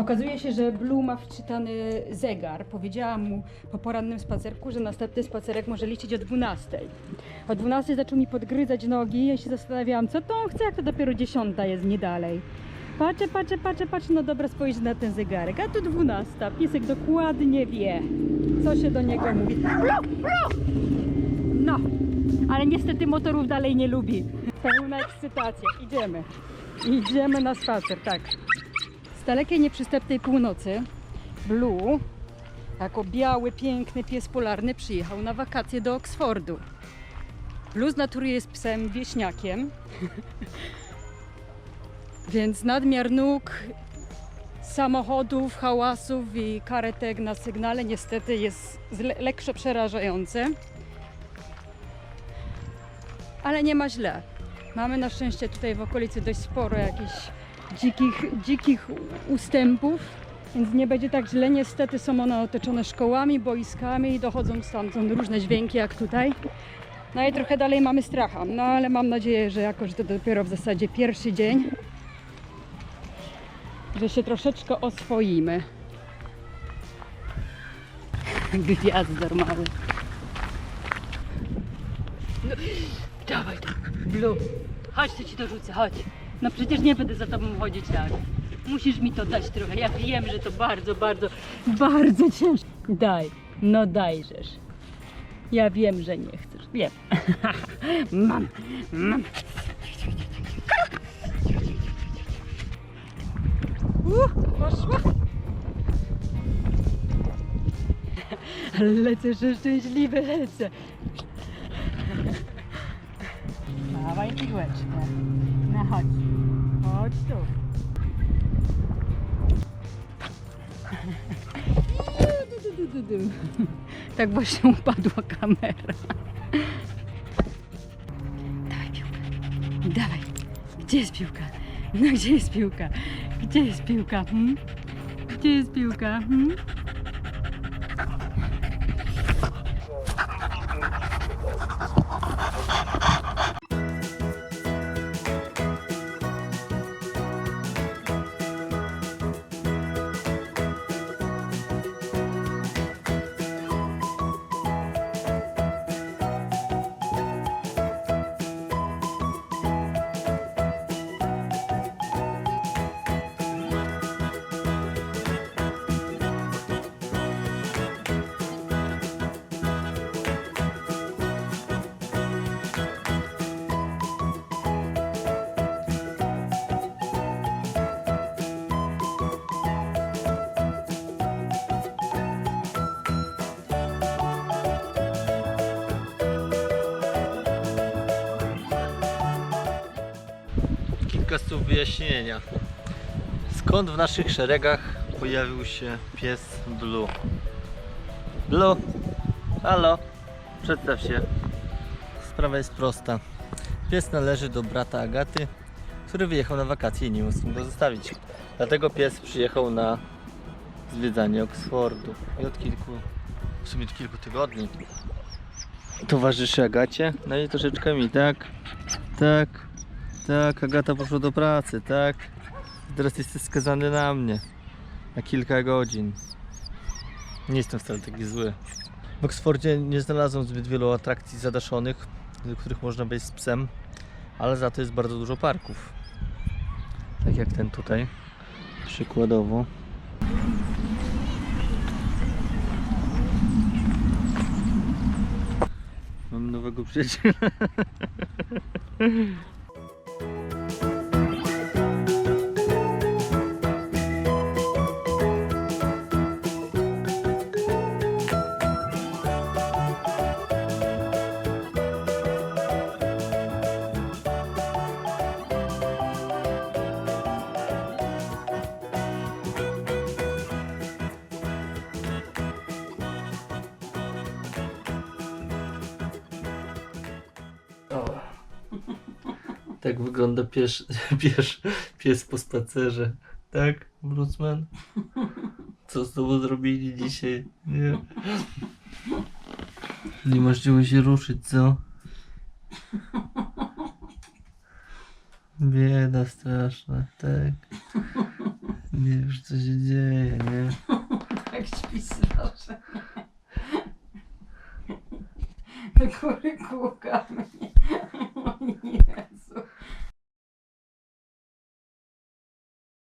Okazuje się, że Blue ma wczytany zegar. Powiedziałam mu po porannym spacerku, że następny spacerek może liczyć o 12. O 12 zaczął mi podgryzać nogi. Ja się zastanawiałam, co to on chce, jak to dopiero 10 jest, nie dalej. Patrzę, patrzę, patrzę, patrzę, no dobra, spojrzę na ten zegarek, a tu 12. Piesek dokładnie wie, co się do niego mówi. No, ale niestety motorów dalej nie lubi. Pełna ekscytacja. Idziemy. Idziemy na spacer, tak. Dalekiej, nieprzystępnej północy Blue, jako biały, piękny pies polarny, przyjechał na wakacje do Oksfordu. Blue z natury jest psem wieśniakiem, więc nadmiar nóg, samochodów, hałasów i karetek na sygnale niestety jest lekko przerażające. Ale nie ma źle. Mamy na szczęście tutaj w okolicy dość sporo jakichś dzikich, dzikich ustępów, więc nie będzie tak źle. Niestety są one otoczone szkołami, boiskami i dochodzą stamtąd różne dźwięki jak tutaj. No i trochę dalej mamy stracha, no ale mam nadzieję, że jako, że to dopiero w zasadzie pierwszy dzień, że się troszeczkę oswoimy. Gwiazdor mały. No, dawaj to, Blue. Chodź, to ci to rzucę, chodź. No przecież nie będę za tobą chodzić tak. Musisz mi to dać trochę. Ja wiem, że to bardzo, bardzo, bardzo ciężko. Daj, no dajżesz. Ja wiem, że nie chcesz. Wiem. mam, mam. Uh, poszło. Ale lecę, że szczęśliwy lecę. Dawaj piłeczkę. Chodź. Chodź tu. Tak właśnie upadła kamera. Dawaj piłkę. Dawaj. Gdzie jest piłka? No gdzie jest piłka? Gdzie jest piłka? Hmm? Gdzie jest piłka? Hmm? Kilka słów wyjaśnienia. Skąd w naszych szeregach pojawił się pies Blue? Blue, halo, przedstaw się. Sprawa jest prosta. Pies należy do brata Agaty, który wyjechał na wakacje i nie mógł go zostawić. Dlatego pies przyjechał na zwiedzanie Oksfordu i od kilku, w sumie od kilku tygodni towarzyszy Agacie, no i troszeczkę mi, tak? Tak, tak, Agata poszła do pracy, tak? Teraz jesteś skazany na mnie. Na kilka godzin. Nie jestem wcale taki zły. W Oksfordzie nie znalazłem zbyt wielu atrakcji zadaszonych, do których można wejść z psem, ale za to jest bardzo dużo parków. Tak jak ten tutaj, przykładowo. Mam nowego przyjaciela. Tak wygląda pies, pies, pies po spacerze. Tak, Bruceman? Co z tobą zrobili dzisiaj? Nie. Nie masz czego się ruszyć, co? Bieda straszna, tak. Wiesz co się dzieje, nie? Jak śpi proszę. Do góry kółkami.